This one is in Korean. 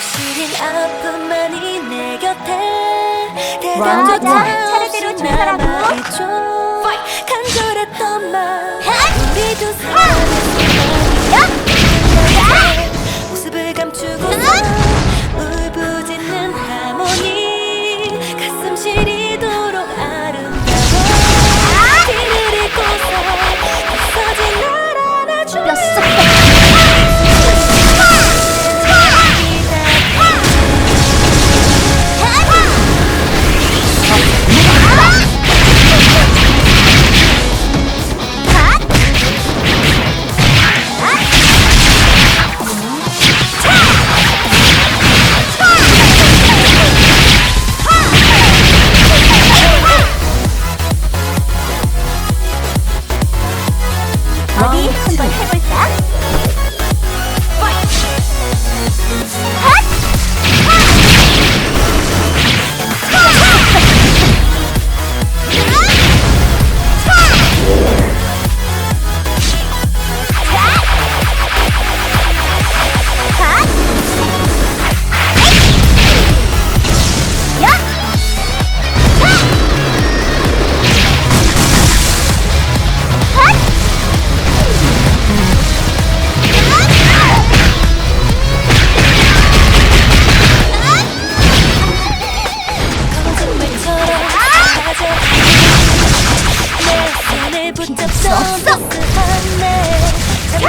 실린 아픔만이 내 곁에. 대답조차 차례대로 조사라고? 간절했던 마 우리 두 사람 한번 해볼까? 날 붙잡던 그 하늘